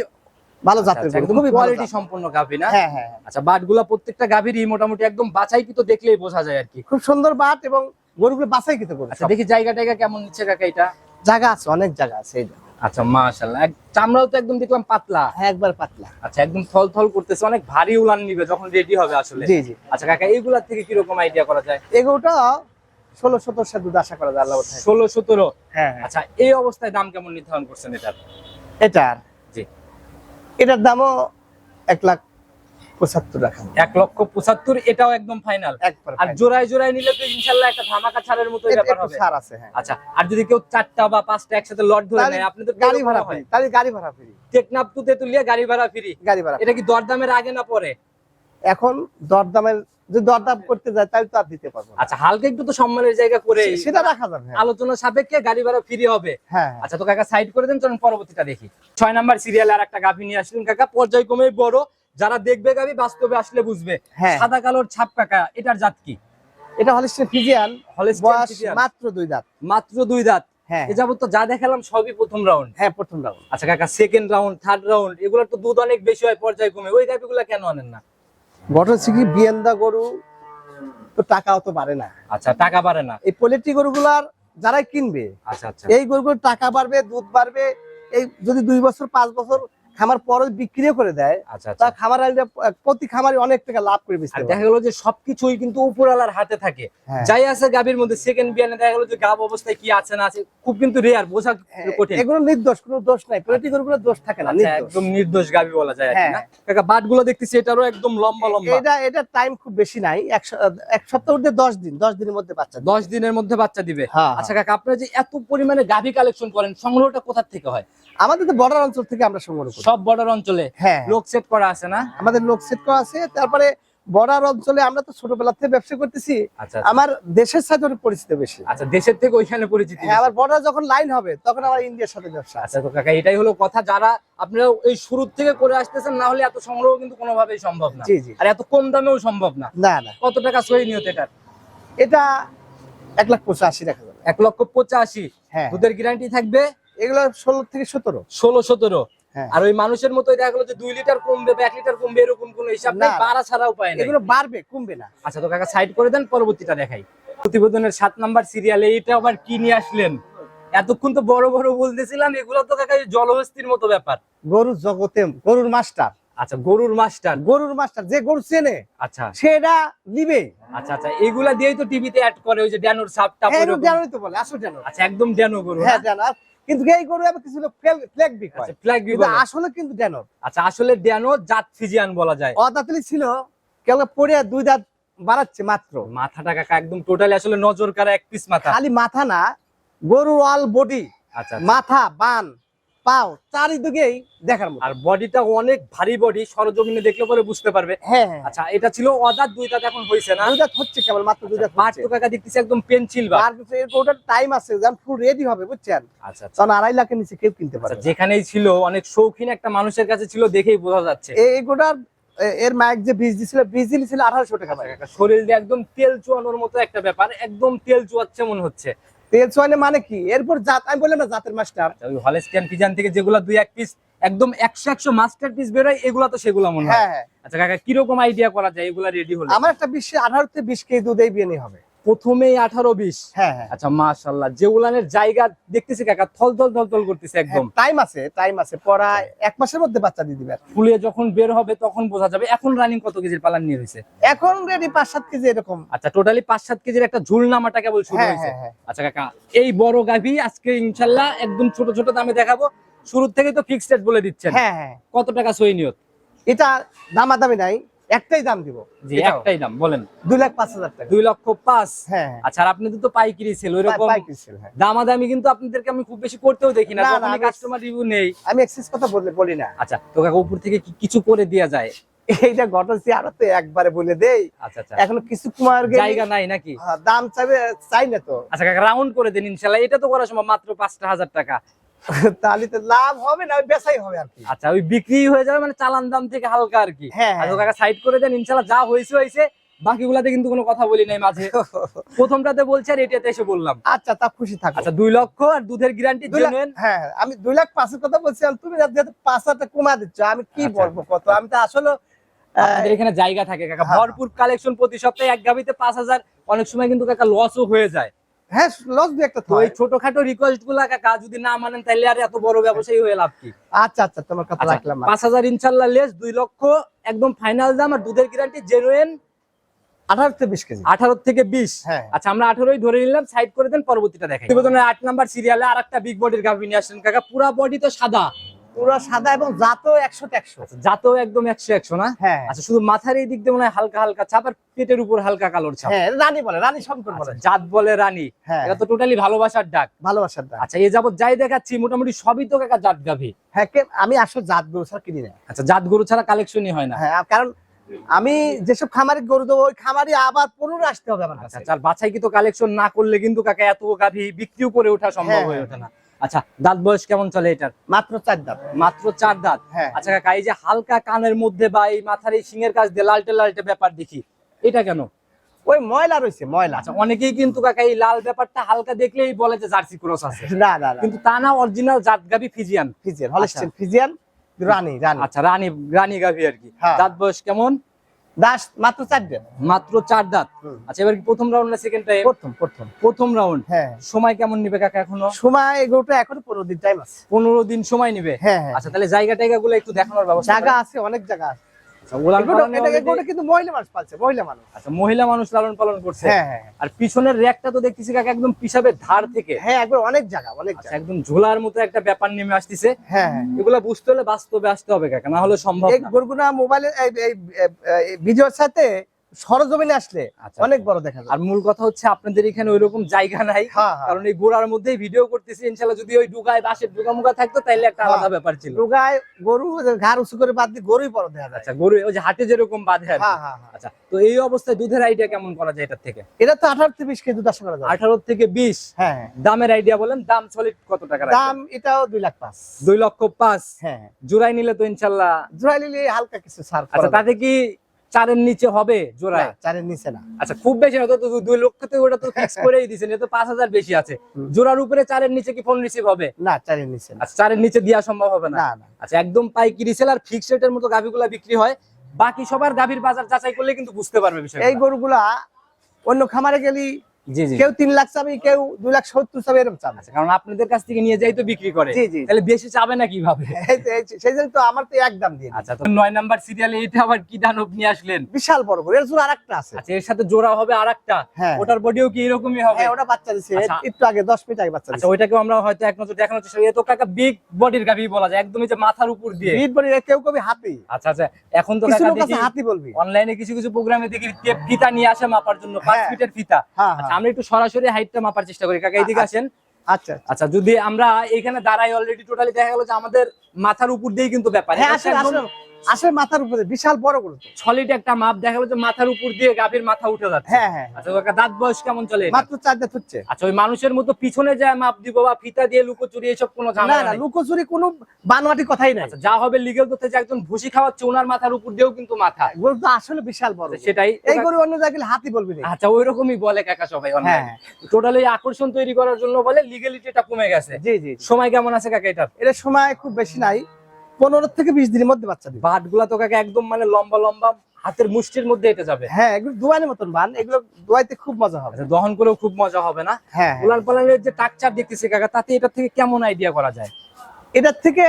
ভালো জাতের আচ্ছা, একদম খুবই কোয়ালিটি জাত। সম্পন্ন গাভী না? হ্যাঁ হ্যাঁ হ্যাঁ। আচ্ছা বাটগুলা প্রত্যেকটা গাভীরই মোটামুটি একদম বাছাই কিন্তু দেখলেই বোঝা যায় আর কি। খুব সুন্দর বাট এবং গরুগুলো বাছাই গরু আচ্ছা দেখি জায়গা টাইগা কেমন নিচ্ছে কাকা এটা? জায়গা আছে অনেক জায়গা আছে এই। আচ্ছা মাশাআল্লাহ। এক চামড়াও তো একদম দেখলাম পাতলা। হ্যাঁ একবার পাতলা। আচ্ছা একদম থল থল করতেছে অনেক ভারী উলান নিবে যখন রেডি হবে আসলে। জি জি। আচ্ছা কাকা এইগুলা থেকে কীরকম আইডিয়া করা যায়? এগুলোটা ষোলো সতেরো সাথে দুধ আশা করা যায় আল্লাহ ষোলো সতেরো? হ্যাঁ। আচ্ছা এই অবস্থায় দাম কেমন নির্ধারণ করছেন এটার? এটার? জি। এটার দামও এক লাখ পঁচাত্তর টাকা এক লক্ষ পঁচাত্তর এটাও একদম ফাইনাল আর জোড়ায় জোড়ায় নিলে তো ইনশাল্লাহ একটা ধামাকা ছাড়ের মতো ব্যাপার হবে। ছাড় আছে হ্যাঁ। আচ্ছা আর যদি কেউ চারটা বা পাঁচটা একসাথে লট ধরে নেয় আপনি তো গাড়ি ভাড়া ফ্রি তাহলে গাড়ি ভাড়া ফ্রি। টেকনাপ টু তেতুলিয়া গাড়ি ভাড়া ফ্রি। গাড়ি ভাড়া এটা কি দরদামের আগে না পরে? এখন দরদামের যদি দরদাম করতে যায় তাহলে তো আর দিতে পারব আচ্ছা হালকা একটু তো সম্মানের জায়গা করে সেটা রাখা যাবে হ্যাঁ। আলোচনা সাপেক্ষে গাড়ি ভাড়া ফ্রি হবে। হ্যাঁ আচ্ছা তো কাকা সাইড করে দেন চলুন পরবর্তীটা দেখি। ছয় নাম্বার সিরিয়ালে আর একটা গাভী নিয়ে আসলেন কাকা। পর্যায়ক্রমে বড় যারা দেখবে গাভী বাস্তবে আসলে বুঝবে। হ্যাঁ। সাদা কালোর ছাপ কাকা এটার জাত কি? এটা হলিস্টিয়ান ফিজিয়ান হলিস্টিয়ান মাত্র দুই দাঁত। মাত্র দুই দাঁত। হ্যাঁ। যাবত যা দেখালাম সবই প্রথম রাউন্ড হ্যাঁ প্রথম রাউন্ড আচ্ছা কাকা সেকেন্ড রাউন্ড থার্ড রাউন্ড এগুলোর তো দুধ অনেক বেশি হয় ওই কেন আনেন না? ঘটনা হচ্ছে কি বিয়েন্দা গরু তো টাকাও তো বাড়ে না। আচ্ছা টাকা বাড়ে না। এই পোলেট্রি গরুগুলার যারাই কিনবে আচ্ছা আচ্ছা। এই গরুগুলোর টাকা বাড়বে দুধ বাড়বে এই যদি দুই বছর পাঁচ বছর খামার পরে বিক্রিও করে দেয় আচ্ছা তা আচ্ছা। খামার প্রতি খামারে অনেক টাকা লাভ করে বেচতে দেখা গেলো যে সবকিছুই কিন্তু উপরালার হাতে থাকে। হ্যাঁ। যাই আছে গাভীর মধ্যে সেকেন্ড বিয়ানে দেখা গেলো যে গাব অবস্থায় কি আছে না আছে খুব কিন্তু রেয়ার বোঝা হ্যাঁ, কঠিন। এগুলো নির্দোষ কোনো দোষ নাই। পোলেট্রি গরুগুলো দোষ থাকে না আচ্ছা, একদম নির্দোষ গাভী বলা যায় হ্যাঁ। না? কাকা বাটগুলো দেখতেছি এটারও একদম লম্বা লম্বা। এটা এটা টাইম খুব বেশি নাই। এক সপ্তাহ মধ্যে দশ দিন দশ দিনের মধ্যে বাচ্চা। দশ দিনের মধ্যে বাচ্চা দিবে। হ্যাঁ, আচ্ছা কাকা আপনারা যে এত পরিমাণে গাভী কালেকশন করেন সংগ্রহটা কোথা থেকে হয়? আমাদের তো বর্ডার অঞ্চল থেকে আমরা সংগ্রহ করি। সব বর্ডার অঞ্চলে হ্যাঁ। লোক সেট করা আছে না? আমাদের লোক সেট করা আছে তারপরে বর্ডার অঞ্চলে আমরা তো ছোটবেলা থেকে ব্যবসা করতেছি। আচ্ছা আমার দেশের সাথে পরিচিত বেশি। আচ্ছা দেশের থেকে ওইখানে পরিচিত হ্যাঁ আবার বর্ডার যখন লাইন হবে তখন আমার ইন্ডিয়ার সাথে ব্যবসা আচ্ছা তো কাকা এটাই হলো কথা। যারা আপনারা এই শুরু থেকে করে আসতেছেন না হলে এত সংগ্রহ কিন্তু কোনোভাবেই সম্ভব না। জি জি। আর এত কম দামেও সম্ভব না। না না। কত টাকা সই নিয়ত এটার এটা এক লাখ পঁচাশি টাকা যাবে এক লক্ষ পঁচাশি। হ্যাঁ। দুধের গ্যারান্টি থাকবে? এগুলো ষোলো থেকে সতেরো। ষোলো সতেরো। আর ওই মানুষের মতো দেখা গেলো যে দুই লিটার কমবে বা এক লিটার কমবে এরকম কোনো হিসাব নেই বাড়া ছাড়া উপায় নেই। এগুলো বাড়বে কমবে না। আচ্ছা তো কাকা সাইড করে দেন পরবর্তীটা দেখাই। প্রতিবেদনের সাত নাম্বার সিরিয়ালে এটা আবার কি নিয়ে আসলেন? এতক্ষণ তো বড় বড় বলতেছিলাম এগুলো তো কাকা জলহস্তির মতো ব্যাপার। গরুর জগতে গরুর মাস্টার। আচ্ছা গরুর মাস্টার। গরুর মাস্টার যে গরু চেনে আচ্ছা। সেটা নিবে। আচ্ছা আচ্ছা এগুলা দিয়েই তো টিভিতে অ্যাড করে ওই যে ড্যানোর সাপটা হ্যাঁ এগুলো তো বলে আসো জানো আচ্ছা একদম ড্যানো গরু হ্যাঁ জানো আর কিন্তু এই গরু আবার কিছু ফ্ল্যাগ বিক হয়। আচ্ছা ফ্ল্যাগ বিক আসলে কিন্তু ড্যানো আচ্ছা আসলে ড্যানো জাত ফিজিয়ান বলা যায়। অদাতলি ছিল কেউ পড়ে দুই দাঁত বাড়াচ্ছে মাত্র। মাথাটা কাকা একদম টোটালি আসলে নজর কারা এক পিস মাথা। খালি মাথা না গরুর অল বডি আচ্ছা আচ্ছা। মাথা বান পাও চারিদিকেই দেখার মতো। আর বডিটা অনেক ভারী বডি সরজমিনে দেখলে পরে বুঝতে পারবে। হ্যাঁ হ্যাঁ। আচ্ছা এটা ছিল অদার দুই দাঁত এখন হয়েছে না? দুইটা হচ্ছে কেবল মাত্র দুইটা পাট তো কাকা দেখতেছি একদম পেন্সিল বা। আর ওটার টাইম আছে যখন ফুল রেডি হবে বুঝছেন? আচ্ছা আচ্ছা। তখন আড়াই লাখের নিচে কেউ কিনতে পারে আচ্ছা, যেখানেই ছিল অনেক শৌখিন একটা মানুষের কাছে ছিল দেখেই বোঝা যাচ্ছে। এই গোটার এর মাইক যে বীজ দিছিল বীজ দিছিল আঠারোশো টাকা শরীর দিয়ে একদম তেল চুয়ানোর মতো একটা ব্যাপার একদম তেল চুয়াচ্ছে মনে হচ্ছে। তেল চয়নে মানে কি? এরপর জাত আমি বললাম না জাতের মাস্টার ওই ওই হলেস্টিয়ান পিজান থেকে যেগুলো দুই এক পিস একদম একশো একশো মাস্টার পিস বেরোয় এগুলা তো সেগুলো মনে হয়। হ্যাঁ হ্যাঁ। আচ্ছা কাকা কীরকম আইডিয়া করা যায়? এগুলা রেডি হলে? আমার একটা বিশ্বে আঠারো থেকে বিশ কেজি দুধ এই বিয়ে হবে। প্রথমেই আঠারো বিশ। হ্যাঁ হ্যাঁ। আচ্ছা মাশাল্লাহ যে উলানের জায়গা দেখতেছি কাকা থল থল থল থল করতেছে একদম। টাইম আছে টাইম আছে পড়ায় এক মাসের মধ্যে বাচ্চা দিয়ে দিবে ফুলে যখন বের হবে তখন বোঝা যাবে এখন রানিং কত কেজির পালান নিয়ে হয়েছে? এখন রেডি পাঁচ সাত কেজি এরকম। আচ্ছা টোটালি পাঁচ সাত কেজির একটা ঝুল নামাটা কেবল শুরু হ্যাঁ হয়েছে। হ্যাঁ হ্যাঁ। আচ্ছা কাকা এই বড় গাভী আজকে ইনশাল্লাহ একদম ছোট ছোট দামে দেখাবো। শুরু থেকেই তো ফিক্সড রেট বলে দিচ্ছেন। হ্যাঁ হ্যাঁ। কত টাকা সই নিয়ত? এটা দামাদামি নাই। একটাই দাম দিব। জি একটাই দাম বলেন। দুই লাখ পাঁচ হাজার টাকা। দুই লক্ষ পাঁচ? হ্যাঁ। আচ্ছা আর আপনি তো তো পাইকারি পাইকারি sale, হ্যাঁ। দামাদামি কিন্তু আপনাদেরকে আমি খুব বেশি করতেও দেখি না। আমি- কাস্টমার রিভিউ নেই। আমি এক্সেস কথা বললে বলি না। আচ্ছা তো কাকা উপর থেকে কি কিছু করে দেয়া যায়? এইটা ঘটনাছি আরও তো একবারে বলে দেই। আচ্ছা আচ্ছা। এখনও কিছু কুমার জায়গা নাই নাকি? হ্যাঁ, দাম চাইবে চাই না তো। আচ্ছা কাকা রাউন্ড করে দেন ইনশাল্লাহ এটা তো করা সম্ভব মাত্র পাঁচটা হাজার টাকা। তাহলে তো লাভ হবে না বেচাই হবে আর কি। আচ্ছা ওই বিক্রি হয়ে যাবে মানে চালান দাম থেকে হালকা আর কি। হ্যাঁ, আচ্ছা হ্যাঁ। সাইড করে দেন ইনশাল্লাহ যা হয়েছে হয়েছে। বাকিগুলাতে কিন্তু কোনো কথা বলি নাই মাঝে। প্রথমটাতে বলছি আর এটাতে এসে বললাম। আচ্ছা তা খুশি থাকো। আচ্ছা দুই লক্ষ আর দুধের গ্যারান্টি দুই হ্যাঁ আমি দুই লাখ পাঁচের কথা বলছিলাম তুমি যেহেতু পাঁচ হাজার টাকা কমা দিচ্ছ আমি কি আচ্ছা। বলব কত? আমি তো আসলে এখানে জায়গা থাকে কাকা। হ্যাঁ। ভরপুর কালেকশন প্রতি সপ্তাহে এক গাবিতে পাঁচ হাজার অনেক সময় কিন্তু কাকা লসও হয়ে যায়। হ্যাঁ লস দু একটা তো ছোটখাটো রিকোয়েস্টগুলা কাকা যদি না মানেন তাহলে আর এত বড় ব্যবসায়ী হয়ে লাভ কি? আচ্ছা আচ্ছা তোমার কথা আচ্ছা, রাখলাম পাঁচ হাজার ইনশাল্লাহ লেস দুই লক্ষ একদম ফাইনাল দাম আর দুধের গ্যারান্টি জেনুইন আঠারো থেকে বিশ কেজি। আঠারো থেকে বিশ? হ্যাঁ। আচ্ছা আমরা আঠারোই ধরে নিলাম সাইড করে দেন পরবর্তীটা দেখেন আট নাম্বার সিরিয়ালে আর একটা বিগ বডির গাভী নিয়ে আসলেন কাকা। পুরা বডি তো সাদা। পুরো সাদা এবং জাতও একশো একশো। আচ্ছা জাতও একদম একশো একশো না? হ্যাঁ। আচ্ছা শুধু মাথার এই দিক দিয়ে মনে হয় হালকা হালকা ছাপ আর পেটের উপর হালকা কালোর ছাপ? হ্যাঁ রানী বলে রানী শঙ্কর বলে। আচ্ছা, জাত বলে রানী। হ্যাঁ। এটা তো টোটালি ভালোবাসার ডাক। ভালোবাসার দাম আচ্ছা এই যাবত যাই দেখাচ্ছি মোটামুটি সবই তো কাকা জাত গাভী হ্যাঁ আমি আসলে জাত গরু ছাড়া কিনি না। আচ্ছা জাত গরু ছাড়া কালেকশনই হয় না। হ্যাঁ আর কারণ আমি যেসব খামারি গরু দেবো ওই খামারি আবার পুনরায় আসতে হবে আমার আচ্ছা কাছে। চার বাছাই কি তো কালেকশন না করলে কিন্তু কাকা এত গাভী বিক্রিও করে ওঠা সম্ভব হ্যাঁ, হয়ে ওঠে না। আচ্ছা দাঁত বয়স কেমন চলে এটার? মাত্র চার দাম মাত্র চার দাঁত? হ্যাঁ। আচ্ছা কাকা এই যে হালকা কানের মধ্যে বা এই মাথার এই সিংহের কাছ দিয়ে লালটে লালটে ব্যাপার দেখি এটা কেন? ওই ময়লা রয়েছে ময়লা। আচ্ছা অনেকেই কিন্তু কাকা এই লাল ব্যাপারটা হালকা দেখলেই বলে যে জার্সি ক্রস আছে। না না কিন্তু তা না অরিজিনাল জাত গাভী ফিজিয়ান। ফিজিয়ান হলিস্টিন ফিজিয়ান রানী রানী। আচ্ছা রানী রানী গাভী আর কি। হ্যাঁ। দাঁত বয়স কেমন? দাস মাত্র চার মাত্র চার দাঁত। আচ্ছা এবার কি প্রথম রাউন্ড না সেকেন্ড টাইম প্রথম প্রথম। প্রথম রাউন্ড হ্যাঁ। সময় কেমন নিবে কাকা এখনও? সময় এখনও পনেরো দিন টাইম আছে। পনেরো দিন সময় নিবে? হ্যাঁ হ্যাঁ। আচ্ছা তাহলে জায়গা টাইগা গুলো একটু দেখানোর ব্যবস্থা জায়গা আছে অনেক জায়গা আছে। আচ্ছা, মহিলা মানুষ আচ্ছা লালন পালন করছে। হ্যাঁ হ্যাঁ আর পিছনের র্যাকটা তো দেখতেছি কাকা একদম পিসাবের ধার থেকে। হ্যাঁ একবার অনেক জায়গা অনেক আচ্ছা একদম ঝোলার মতো একটা ব্যাপার নেমে আসতেছে। হ্যাঁ হ্যাঁ। এগুলা বুঝতে হলে বাস্তবে আসতে হবে কাকা না হলে সম্ভব মোবাইলে ভিডিওর সাথে সরজমিনে আসলে আচ্ছা, অনেক বড় দেখা যায়। আর মূল কথা হচ্ছে আপনাদের এখানে ওইরকম জায়গা নাই হ্যাঁ হ্যাঁ। কারণ এই গোড়ার মধ্যেই ভিডিও করতেছি। ইনশাল্লাহ যদি ওই ডুগায় বাসের ডুগা মুগা থাকতো তাইলে একটা হ্যাঁ। আলাদা ব্যাপার ছিল। ডুগায় গরু ঘাড় উঁচু করে বাদ দিয়ে গরুই বড় দেখা যায়। আচ্ছা গরু ওই যে হাটে যেরকম বাঁধে আচ্ছা তো এই অবস্থায় দুধের আইডিয়া কেমন করা যায় এটার থেকে? এটা তো আঠারো থেকে বিশ কেজি দুধ আশা করা যায়। আঠারো থেকে বিশ? হ্যাঁ। দামের আইডিয়া বলেন দাম সলিড কত টাকা দাম এটাও দুই লাখ পাঁচ। দুই লক্ষ পাঁচ? হ্যাঁ। জোড়াই নিলে তো ইনশাল্লাহ জোড়াই নিলে হালকা কিছু ছাড় আচ্ছা তাতে কি চারের নিচে হবে জোড়ায়? চারের নিচে না। আচ্ছা খুব বেশি না তো দুই লক্ষ তো ওটা তো ফিক্স *laughs* করেই দিছেন এটা তো পাঁচ হাজার বেশি আছে। জোড়ার উপরে চারের নিচে কি ফোন রিসিভ হবে? না চারের নিচে আচ্ছা চারের নিচে দেওয়া সম্ভব হবে না? না না। আচ্ছা একদম পাইকারি সেল আর ফিক্স রেটের মতো গাভিগুলা বিক্রি হয়। বাকি সবার গাভীর বাজার যাচাই করলে কিন্তু বুঝতে পারবে বিষয় এই গরুগুলা অন্য খামারে গেলি কেউ তিন লাখ চাবি কেউ দুই লাখ সত্তর চাবি এরকম চাবে। আচ্ছা কারণ আপনাদের কাছ থেকে নিয়ে যাই তো বিক্রি করে। জি, জি। তাহলে বেশি চাবে না কীভাবে? *laughs* সেই জন্য তো আমার তো একদম দিয়ে আচ্ছা তো নয় নাম্বার সিরিয়ালে এটা আবার কি দানব নিয়ে আসলেন? বিশাল বড় এর আরেকটা আছে। আচ্ছা এর সাথে জোড়া হবে হ্যাঁ। ওটার বডিও কি এরকমই হবে? হ্যাঁ ওটা বাচ্চা দিছে। আচ্ছা। একটু আগে দশ মিনিট আগে বাচ্চা আচ্ছা দিছে। ওইটাকে আমরা হয়তো এক নজর দেখানোর চেষ্টা করি। তো কাকা বিগ বডির গাভি বলা যায়। একদমই যে মাথার উপর দিয়ে। বিট বড়ি কেউ কবি হাতি। আচ্ছা আচ্ছা এখন তো কাকা দেখি হাতি বলবি। অনলাইনে কিছু কিছু প্রোগ্রামে দেখি ফিতা নিয়ে আসে মাপার জন্য পাঁচ হ্যাঁ। ফিটের ফিতা। হ্যাঁ আচ্ছা হ্যাঁ। আমরা একটু সরাসরি হাইটটা মাপার চেষ্টা করি। কাকা এইদিকে আচ্ছা। আসেন। আচ্ছা আচ্ছা। যদি আমরা এখানে দাঁড়াই অলরেডি টোটালি দেখা গেল যে আমাদের মাথার উপর দিয়ে কিন্তু ব্যাপার। হ্যাঁ আসলে আসলে মাথার উপরে বিশাল বড় গরু সলিড একটা মাপ দেখা গেল যে মাথার উপর দিয়ে গাভীর মাথা উঠে যাচ্ছে। হ্যাঁ হ্যাঁ। আচ্ছা দাঁত বয়স কেমন চলে মাত্র চার দাঁত হচ্ছে। আচ্ছা ওই মানুষের মতো পিছনে যায় মাপ দিব বা ফিতা দিয়ে লুকোচুরি এসব কোনো না ঝামেলা না লুকোচুরি কোনো বানোয়াটি কথাই নাই। আচ্ছা যা হবে লিগেল করতে যে একজন ভুসি খাওয়াচ্ছে ওনার মাথার উপর দিয়েও কিন্তু মাথা। গরু তো আসলে বিশাল বড় আচ্ছা, সেটাই। এই গরু অন্য জায়গায় হাতি বলবি না আচ্ছা ওই রকমই বলে কাকা সবাই হ্যাঁ টোটালি আকর্ষণ তৈরি করার জন্য বলে লিগেলিটিটা কমে গেছে। জি জি জি। সময় কেমন আছে কাকা এটার? এটা সময় খুব বেশি নাই। পনেরো থেকে বিশ দিনের মধ্যে বাচ্চা দিবে। বাটগুলা তো কাকা একদম মানে লম্বা লম্বা হাতের মুষ্টির মধ্যে এটা যাবে। হ্যাঁ এগুলো দোয়ানের মতন বান এগুলো দোয়াইতে খুব মজা হবে। আচ্ছা দহন করেও খুব মজা হবে না? হ্যাঁ হ্যাঁ। উলান পালানের যে টাকচার দেখতেছি কাকা তাতে এটা থেকে কেমন আইডিয়া করা যায়? এটার থেকে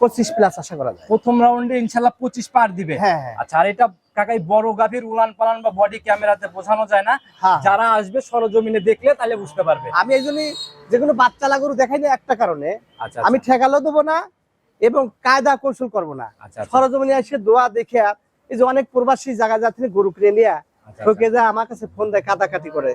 পঁচিশ প্লাস আশা করা যায়। প্রথম রাউন্ডে ইনশাল্লাহ পঁচিশ পার দিবে। হ্যাঁ হ্যাঁ। আচ্ছা আর এটা কাকাই বড় গাভীর উলান পালান বা বডি ক্যামেরাতে বোঝানো যায় না। হ্যাঁ। যারা আসবে সরজমিনে দেখলে তাহলে বুঝতে পারবে। আমি এই জন্যই যে কোনো বাচ্চা লাগরু দেখাই না একটা কারণে। আচ্ছা। আমি ঠেকালো দেবো না এবং কায়দা কৌশল করব না। আচ্ছা আচ্ছা, সরজমিনে এসে দোয়া দেখে এই যে অনেক প্রবাসী জায়গা যাচ্ছে গরু কিনে নিয়ে আচ্ছা, ঠকে যায় আমার কাছে ফোন দেয় কাটাকাটি করে।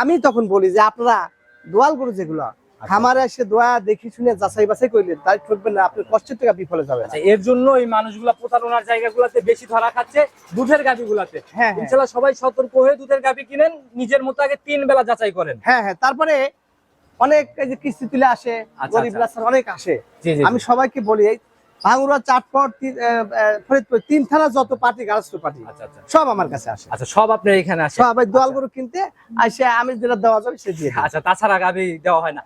আমি তখন বলি যে আপনারা দোয়াল গরু যেগুলো। খামারে এসে দোয়া দেখি শুনে যাচাই বাছাই করলেন তাই ঠকবেন না আপনি কষ্টের টাকা বিফলে আচ্ছা এর জন্য এই মানুষগুলা প্রতারণার জায়গাগুলোতে বেশি ধরা খাচ্ছে দুধের গাভীগুলাতে। হ্যাঁ হ্যাঁ। ইনশাল্লাহ সবাই সতর্ক হয়ে দুধের গাভী কিনেন নিজের মতো আগে তিন বেলা যাচাই করেন। হ্যাঁ হ্যাঁ তারপরে অনেক এই যে কিস্তি তুলে আসে আচ্ছা, গরিব আচ্ছা। রাস্তার অনেক আসে আমি সবাইকে বলি ভাঙুরা চাটপট ফরিদপুর তিন থানা যত পার্টি গার্লস পার্টি আচ্ছা আচ্ছা। সব আমার কাছে আসে। আচ্ছা সব আপনার এখানে আসে সবাই দোয়াল গরু কিনতে আসে আমি যেটা দেওয়া যাবে সে দিয়ে আচ্ছা তাছাড়া গাভী দেওয়া হয় না।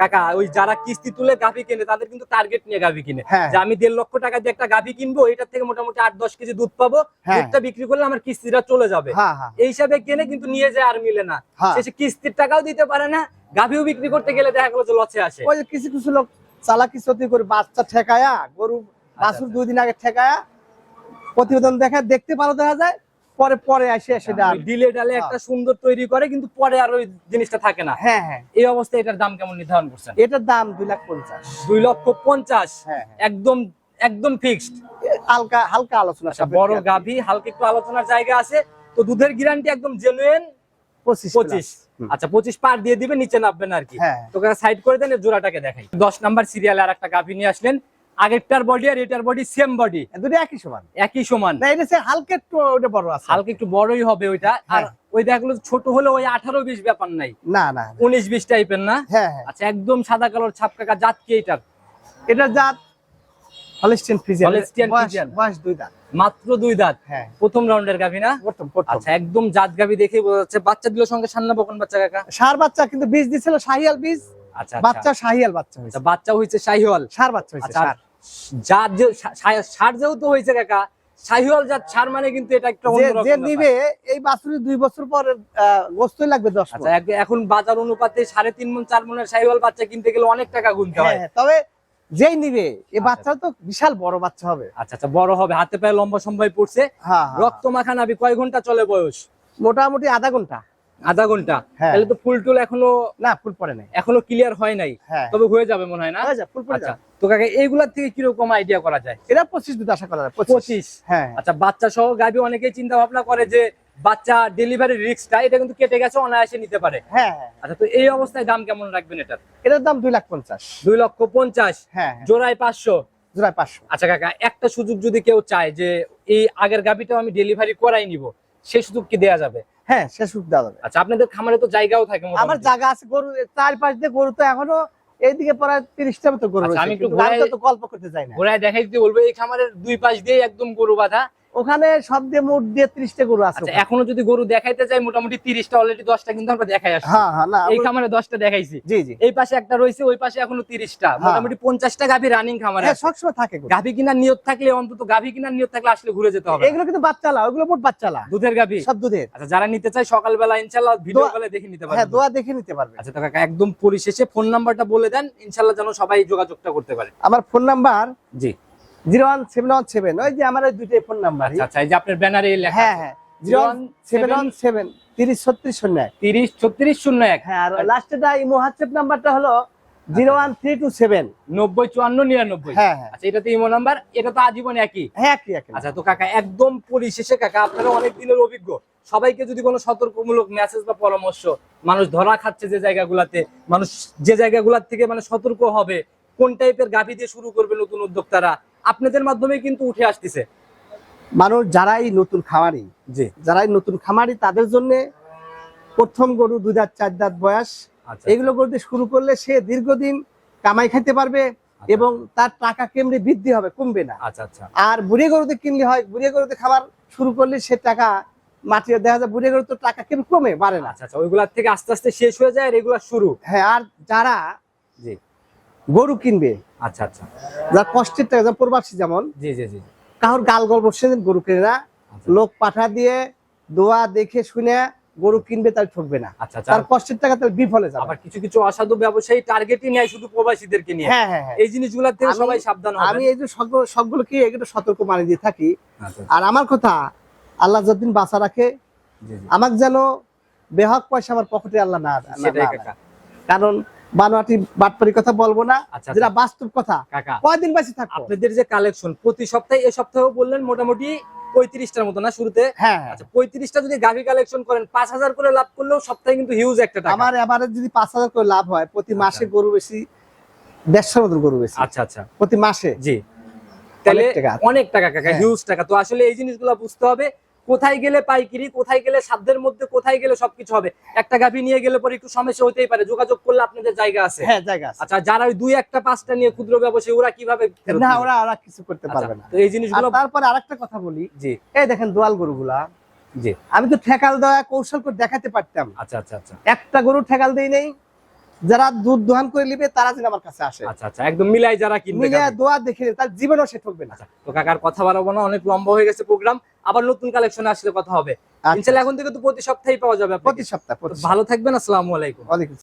কাকা ওই যারা কিস্তি তুলে গাভী কিনে তাদের কিন্তু টার্গেট নিয়ে গাভী কিনে। হ্যাঁ। যে আমি দেড় লক্ষ টাকা দিয়ে একটা গাভী কিনবো এটার থেকে মোটামুটি আট দশ কেজি দুধ পাবো হ্যাঁ। দুধটা বিক্রি করলে আমার কিস্তিটা চলে যাবে। হ্যাঁ এই হিসাবে কিনে কিন্তু নিয়ে যায় আর মিলে না। শেষে কিস্তির টাকাও দিতে পারে না গাভীও বিক্রি করতে গেলে দেখা গেলো যে লসে আসে। ওই কিছু কিছু লোক চালাকি চতি করে বাচ্চা ঠেকায়া গরু বাছুর দুই দিন আগে ঠেকায়া প্রতিবেদন দেখা দেখতে ভালো দেখা যায় পরে পরে আসে সেটা ওই ডিলে ডালে একটা সুন্দর তৈরি করে কিন্তু পরে আর ওই জিনিসটা থাকে না। হ্যাঁ হ্যাঁ। এই অবস্থায় এটার দাম কেমন নির্ধারণ করছেন? এটার দাম দুই লাখ পঞ্চাশ। দুই লক্ষ পঞ্চাশ? হ্যাঁ হ্যাঁ। একদম একদম ফিক্সড হালকা হালকা আলোচনা আচ্ছা বড় গাভী হালকা একটু আলোচনার জায়গা আছে। তো দুধের গ্যারান্টি একদম জেনুইন পঁচিশ পঁচিশ। আচ্ছা পঁচিশ পার দিয়ে দিবে নিচে নামবেন আর কি। হ্যাঁ তো সাইড করে দেন জোড়াটাকে দেখাই। দশ নাম্বার সিরিয়ালে আর একটা গাভী নিয়ে আসলেন। আগেরটার বডি আর এটার বডি সেম বডি দুটো একই সমান। একই সমান। না এটা হালকা একটু ওটা বড় আছে। হালকা একটু বড়ই হবে ওইটা। আর হ্যাঁ। ওই দেখল ছোট হলে ওই আঠারো বিশ ব্যাপার নাই। না না। উনিশ বিশ টাইপের না? হ্যাঁ হ্যাঁ। আচ্ছা একদম সাদা কালোর ছাপ কাকা জাত কি এটার? এটা জাত হলিস্টিয়ান ফ্রিজিয়ান বয়স Friesian। দুই দাঁত। মাত্র দুই দাঁত। হ্যাঁ। প্রথম রাউন্ডের গাভী না? প্রথম প্রথম। আচ্ছা একদম জাত গাভী দেখে বোঝা যাচ্ছে। বাচ্চা দিল সঙ্গে সান্না বকন বাচ্চা কাকা। সার বাচ্চা কিন্তু বীজ দিছিল শাহিয়াল বীজ। আচ্ছা বাচ্চা শাহিয়াল বাচ্চা হয়েছে। আচ্ছা বাচ্চা হয়েছে শাহিওয়াল। সার বাচ্চা হয়েছে আচ্ছা সার। জাত সার যেহেতু হয়েছে কাকা শাহিওয়াল জাত সার মানে কিন্তু এটা একটা যে অন্যরকম যে নিবে এই বাছুরি দুই বছর পর গোস্তই লাগবে দশ আচ্ছা এক- এখন বাজার অনুপাতে সাড়ে তিন মন চার মনের শাহিওয়াল বাচ্চা কিনতে গেলে অনেক টাকা গুনতে হয়। হ্যাঁ তবে যেই নিবে এই আচ্ছা। বাচ্চা তো বিশাল বড় বাচ্চা হবে। আচ্ছা আচ্ছা বড় হবে হাতে পায়ে লম্বা সম্ভব পড়ছে। হ্যাঁ হ্যাঁ। রক্ত মাখা নাবি কয় ঘণ্টা চলে বয়স? মোটামুটি আধা ঘণ্টা। আধা ঘণ্টা? হ্যাঁ। তাহলে তো ফুল টুল এখনও না ফুল পড়ে নাই। এখনও ক্লিয়ার হয় নাই। হ্যাঁ। তবে হয়ে যাবে মনে হয় না? হয়ে ফুল পড়ে আচ্ছা তো কাকা এইগুলার থেকে কীরকম আইডিয়া করা যায়? এটা পঁচিশ দুধ আশা করা যায় পঁচিশ। হ্যাঁ। আচ্ছা বাচ্চা সহ গাবি অনেকেই চিন্তা ভাবনা করে যে বাচ্চা ডেলিভারি রিস্কটা এটা কিন্তু কেটে গেছে অনায়াসে নিতে পারে। হ্যাঁ হ্যাঁ। আচ্ছা তো এই অবস্থায় দাম কেমন রাখবেন এটার? এটার দাম দুই লাখ পঞ্চাশ। দুই লক্ষ পঞ্চাশ। হ্যাঁ হ্যাঁ। জোড়ায় পাঁচশো। জোড়ায় পাঁচশো। আচ্ছা কাকা একটা সুযোগ যদি কেউ চায় যে এই আগের গাভীটাও আমি ডেলিভারি করাই নিব সেই সুযোগ কি দেয়া যাবে? হ্যাঁ সে সুখ দেওয়া যাবে। আচ্ছা আপনাদের খামারে তো জায়গাও থাকে আমার জায়গা আছে গরু চারপাশ দিয়ে গরু তো এখনও এইদিকে প্রায় তিরিশটা মতো গরু আচ্ছা, আমি একটু গল্প করতে চাই না। ঘোড়ায় দেখাই দিতে বলব এই খামারের দুই পাশ দিয়ে একদম গরু বাঁধা। ওখানে সব দিয়ে মোট দিয়ে ত্রিশটা গরু আছে আচ্ছা এখনও যদি গরু দেখাইতে চাই মোটামুটি তিরিশটা অলরেডি দশটা কিন্তু আমরা দেখাই আসছি। হ্যাঁ হ্যাঁ এই খামারে দশটা দেখাইছি। জি জি। এই পাশে একটা রয়েছে ওই পাশে এখনও তিরিশটা। হ্যাঁ। মোটামুটি পঞ্চাশটা গাভী রানিং খামারে সবসময় থাকে গাভী কিনার নিয়ত থাকলে অন্তত গাভী কিনার নিয়ত থাকলে আসলে ঘুরে যেতে হবে। এগুলো কিন্তু বাচ্চালা ওগুলো মোট বাচ্চালা। দুধের গাভী? সব দুধের। আচ্ছা যারা নিতে চায় সকালবেলা ইনশাল্লাহ ভিডিও কলে দেখে নিতে পারবে। হ্যাঁ দোয়া দেখে নিতে পারবে। আচ্ছা তো কাকা একদম পরিশেষে ফোন নাম্বারটা বলে দেন ইনশাল্লাহ যেন সবাই যোগাযোগটা করতে পারে। আমার ফোন নাম্বার জি। Zero one seven one seven ওই যে আমার ওই দুইটাই ফোন নাম্বার আচ্ছা আচ্ছা এই যে আপনার ব্যানারে লেখা হ্যাঁ হ্যাঁ zero one seven one seven তিরিশ ছত্রিশ শূন্য এক। তিরিশ ছত্রিশ শূন্য এক। হ্যাঁ আর লাস্টেটা এই হোয়াটসঅ্যাপ নাম্বারটা হলো zero one three two seven. নব্বই চুয়ান্ন নিরানব্বই। হ্যাঁ আচ্ছা এটা তো ইমো নাম্বার এটা তো আজীবন একই। হ্যাঁ একই আচ্ছা তো কাকা একদম পরিশেষে কাকা আপনারা অনেক দিনের অভিজ্ঞ। সবাইকে যদি কোনো সতর্কমূলক মেসেজ বা পরামর্শ মানুষ ধরা খাচ্ছে যে জায়গাগুলাতে মানুষ যে জায়গাগুলোর থেকে মানে সতর্ক হবে কোন টাইপের গাভী দিয়ে শুরু করবে নতুন উদ্যোক্তারা আপনাদের মাধ্যমে কিন্তু উঠে আসতেছে। মানুষ যারাই নতুন খামারি জি। যারাই নতুন খামারি তাদের জন্য প্রথম গরু দুই দাঁত চার দাঁত বয়স আচ্ছা এগুলো করতে শুরু করলে সে দীর্ঘদিন কামাই খেতে পারবে এবং তার টাকা কেমনি বৃদ্ধি হবে কমবে না। আচ্ছা আচ্ছা। আর বুড়ি গরুতে কিনলে হয় বুড়ি গরুতে খাবার শুরু করলে সে টাকা মাটি দেখা যায় বুড়ি গরু তো টাকা কেমন কমে বাড়ে না। আচ্ছা আচ্ছা ওইগুলার থেকে আস্তে আস্তে শেষ হয়ে যায় আর এগুলা শুরু। হ্যাঁ আর যারা জি। গরু কিনবে। আচ্ছা আচ্ছা। যারা কষ্টের টাকা প্রবাসী যেমন জি জি জি। কারোর গাল গল্প গরু কিনে না আচ্ছা। লোক পাঠা দিয়ে দোয়া দেখে শুনে গরু কিনবে তার ঠকবে না। আচ্ছা আচ্ছা। তার কষ্টের টাকা তার বিফলে যাবে। আবার কিছু কিছু অসাধু ব্যবসায়ী টার্গেটই নেয় শুধু প্রবাসীদেরকে নিয়ে। হ্যাঁ হ্যাঁ হ্যাঁ। এই জিনিসগুলোর থেকে সবাই সাবধান হবে। আমি এই যে সব- সবগুলোকে একটু সতর্ক মানে দিয়ে থাকি। আর আমার কথা আল্লাহ যতদিন বাঁচা রাখে আমাকে যেন বেহক পয়সা আমার পকেটে আল্লাহ না- কারণ বানোয়াটি বাটপারি কথা বলব না আচ্ছা যেটা বাস্তব কথা। কাকা কয়দিন বাঁচি থাকব? আপনাদের যে কালেকশন প্রতি সপ্তাহে এ সপ্তাহেও বললেন মোটামুটি পঁয়ত্রিশটার মতো না শুরুতে? হ্যাঁ। হ্যাঁ আচ্ছা পঁয়ত্রিশটা যদি গাভি কালেকশন করেন পাঁচ হাজার করে লাভ করলেও সপ্তাহে কিন্তু হিউজ একটা টাকা। আমার এবারে যদি পাঁচ হাজার করে লাভ হয় প্রতি আচ্ছা। মাসে গরু বেশি দেড়শোর মতন গরু বেশি। আচ্ছা আচ্ছা। প্রতি মাসে? জি। তাহলে অনেক টাকা। কাকা হ্যাঁ। হিউজ টাকা। তো আসলে এই জিনিসগুলো বুঝতে হবে। কোথায় গেলে পাইকারি কোথায় গেলে সাধ্যের মধ্যে কোথায় গেলে সবকিছু হবে? একটা গাভি নিয়ে গেলে পরে একটু সমস্যা হতেই পারে। যোগাযোগ করলে আপনাদের জায়গা আছে? হ্যাঁ জায়গা আছে। আচ্ছা যারা ওই দুই একটা পাঁচটা নিয়ে ক্ষুদ্র ব্যবসায়ী ওরা কীভাবে না ওরা ওরা কিছু করতে আচ্ছা, পারবে না। তো এই জিনিসগুলো তারপরে আরেকটা কথা বলি। জি। এই দেখেন দোয়াল গরুগুলা। জি। আমি তো ঠেকাল দেওয়া কৌশল করে দেখাতে পারতাম। আচ্ছা আচ্ছা আচ্ছা। একটা গরু ঠেকাল দেই নেই। যারা দুধ দোহান করে নিবে তারা যেন আমার কাছে আসে। আচ্ছা আচ্ছা একদম মিলাই যারা কিনবে মিলে দোয়া দেখে তার জীবনও সে ঠকবে না। আচ্ছা তো কাকার কথা বাড়াবো না অনেক লম্বা হয়ে গেছে প্রোগ্রাম আবার নতুন কালেকশনে আসলে কথা হবে। আচ্ছা, ইনশাআল্লাহ এখন থেকে তো প্রতি সপ্তাহেই পাওয়া যাবে প্রতি সপ্তাহ ভালো থাকবেন আসসালামু আলাইকুম। ওয়ালাইকুম